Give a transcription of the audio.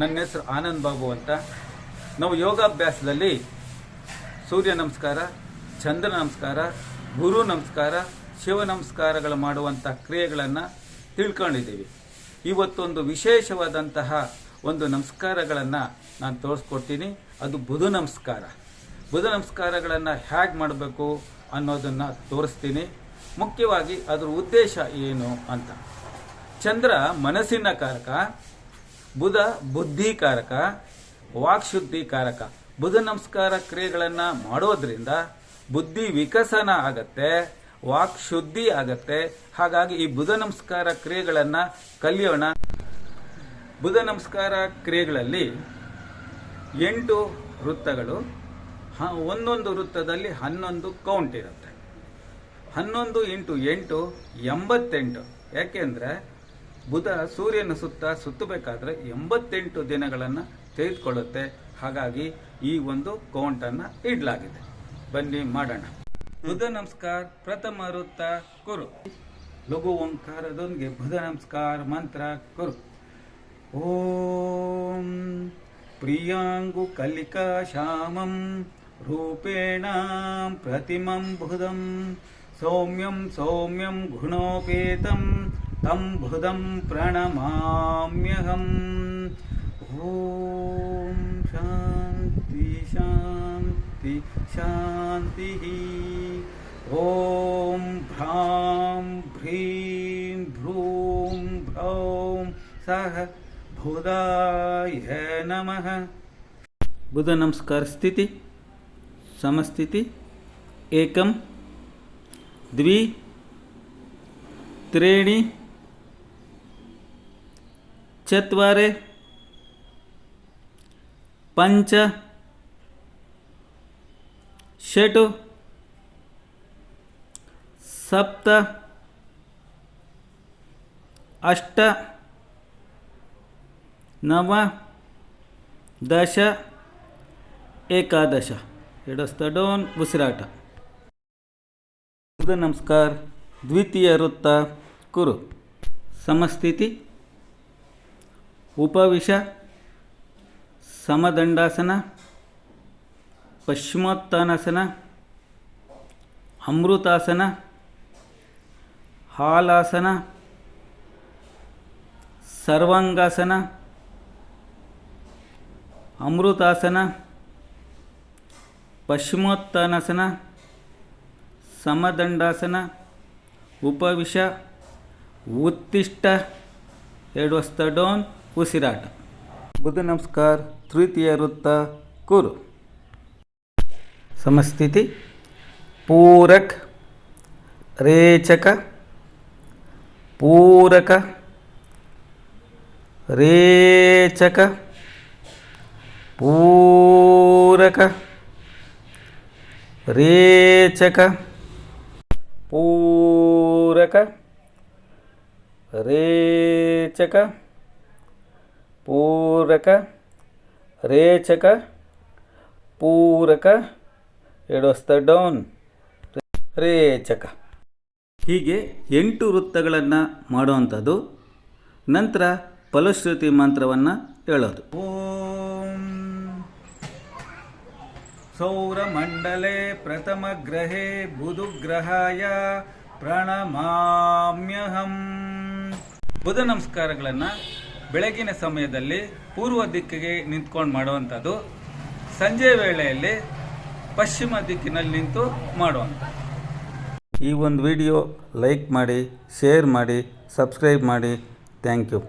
ನನ್ನ ಹೆಸರು ಆನಂದ್ ಬಾಬು ಅಂತ. ನಾವು ಯೋಗಾಭ್ಯಾಸದಲ್ಲಿ ಸೂರ್ಯ ನಮಸ್ಕಾರ, ಚಂದ್ರ ನಮಸ್ಕಾರ, ಗುರು ನಮಸ್ಕಾರ, ಶಿವ ನಮಸ್ಕಾರಗಳು ಮಾಡುವಂಥ ಕ್ರಿಯೆಗಳನ್ನು ತಿಳ್ಕೊಂಡಿದ್ದೀವಿ. ಇವತ್ತೊಂದು ವಿಶೇಷವಾದಂತಹ ಒಂದು ನಮಸ್ಕಾರಗಳನ್ನು ನಾನು ತೋರಿಸ್ಕೊಡ್ತೀನಿ. ಅದು ಬುಧ ನಮಸ್ಕಾರ. ಬುಧ ನಮಸ್ಕಾರಗಳನ್ನು ಹೇಗೆ ಮಾಡಬೇಕು ಅನ್ನೋದನ್ನು ತೋರಿಸ್ತೀನಿ. ಮುಖ್ಯವಾಗಿ ಅದರ ಉದ್ದೇಶ ಏನು ಅಂತ. ಚಂದ್ರ ಮನಸ್ಸಿನ ಕಾರಕ ಬುಧ ಬುದ್ಧಿಕಾರಕ ವಾಕ್ಶುದ್ಧಿಕಾರಕ ಬುಧ ನಮಸ್ಕಾರ ಕ್ರಿಯೆಗಳನ್ನು ಮಾಡೋದ್ರಿಂದ ಬುದ್ಧಿ ವಿಕಸನ ಆಗತ್ತೆ, ವಾಕ್ ಶುದ್ಧಿ ಆಗತ್ತೆ. ಹಾಗಾಗಿ ಈ ಬುಧ ನಮಸ್ಕಾರ ಕ್ರಿಯೆಗಳನ್ನು ಕಲಿಯೋಣ. ಬುಧ ನಮಸ್ಕಾರ ಕ್ರಿಯೆಗಳಲ್ಲಿ ಎಂಟು ವೃತ್ತಗಳು ಒಂದೊಂದು ವೃತ್ತದಲ್ಲಿ ಹನ್ನೊಂದು ಕೌಂಟ್ ಇರುತ್ತೆ. ಹನ್ನೊಂದು ಇಂಟು ಎಂಟು ಎಂಬತ್ತೆಂಟು. ಯಾಕೆಂದ್ರೆ ಬುಧ ಸೂರ್ಯನ ಸುತ್ತ ಸುತ್ತಬೇಕಾದ್ರೆ ಎಂಬತ್ತೆಂಟು ದಿನಗಳನ್ನು ತೆಗೆದುಕೊಳ್ಳುತ್ತೆ. ಹಾಗಾಗಿ ಈ ಒಂದು ಕೌಂಟನ್ನು ಇಡಲಾಗಿದೆ. ಬನ್ನಿ ಮಾಡೋಣ. ಬುಧ ನಮಸ್ಕಾರ, ಪ್ರಥಮ ವೃತ್ತ, ಕುರು. ಲಘು ಓಂಕಾರದೊಂದಿಗೆ ಬುಧ ನಮಸ್ಕಾರ, ಮಂತ್ರ, ಕುರು. ಓಂ ಪ್ರಿಯಾಂಗು ಕಲಿಕಾ ಶ್ಯಾಮಂ ರೂಪೇಣ ಪ್ರತಿಮಂ ಬುಧಂ सौम्यं सौम्यं गुणोपेतं तं हृदं प्रणमाम्यहम्। ॐ शान्ति शान्ति, शान्तिः। ॐ भ्रां भ्रीं भ्रूं भ्रौं सः भुदाय नमः। बुध नमस्कार स्थिति समस्थिति, एकम। द्वि त्रीणि चत्वारि पञ्च षट् सप्त अष्ट नव दश एकादश. एडस्तडोन् दोन ಬುಧ ನಮಸ್ಕಾರ. ದ್ವಿತೀಯ ವೃತ್ತ ಕುರು. ಸಮಸ್ಥಿತಿ. ಉಪವಿಷ ಸಮದಂಡಾಸನ ಪಶ್ಚಿಮೋತ್ತಾನಾಸನ ಅಮೃತಾಸನ ಹಾಲಾಸನ ಸರ್ವಾಂಗಾಸನ ಅಮೃತಾಸನ ಪಶ್ಚಿಮೋತ್ತಾನಾಸನ ಸಮದಂಡಾಸನ ಉಪವಿಶ ಉತ್ತಿಷ್ಟ ಎರಡು ವಸ್ತ ಡೌನ್ ಉಸಿರಾಟ. ಬುಧ ನಮಸ್ಕಾರ ತೃತೀಯ ವೃತ್ತ ಕುರು. ಸಮಸ್ಥಿತಿ ಪೂರಕ್ ರೇಚಕ ಪೂರಕ ರೇಚಕ ಪೂರಕ ರೇಚಕ. ಪೂರಕ, ರೇಚಕ ಪೂರಕ ರೇಚಕ, ಪೂರಕ ಎಡೋಸ್ತ ಡೌನ್, ರೇಚಕ. ಹೀಗೆ ಎಂಟು ವೃತ್ತಗಳನ್ನು ಮಾಡುವಂಥದ್ದು. ನಂತರ ಫಲಶ್ರುತಿ ಮಂತ್ರವನ್ನು ಹೇಳೋದು. ಸೌರಮಂಡಲೆ ಪ್ರಥಮ ಗ್ರಹೇ ಬುಧುಗ್ರಹಾಯ ಪ್ರಣಮಾಮ್ಯಹಂ ಬುಧ ನಮಸ್ಕಾರಗಳನ್ನು ಬೆಳಗಿನ ಸಮಯದಲ್ಲಿ ಪೂರ್ವ ದಿಕ್ಕಿಗೆ ನಿಂತ್ಕೊಂಡು ಮಾಡುವಂಥದ್ದು, ಸಂಜೆ ವೇಳೆಯಲ್ಲಿ ಪಶ್ಚಿಮ ದಿಕ್ಕಿನಲ್ಲಿ ನಿಂತು ಮಾಡುವಂಥದ್ದು. ಈ ಒಂದು ವಿಡಿಯೋ ಲೈಕ್ ಮಾಡಿ, ಶೇರ್ ಮಾಡಿ, ಸಬ್ಸ್ಕ್ರೈಬ್ ಮಾಡಿ. Thank you.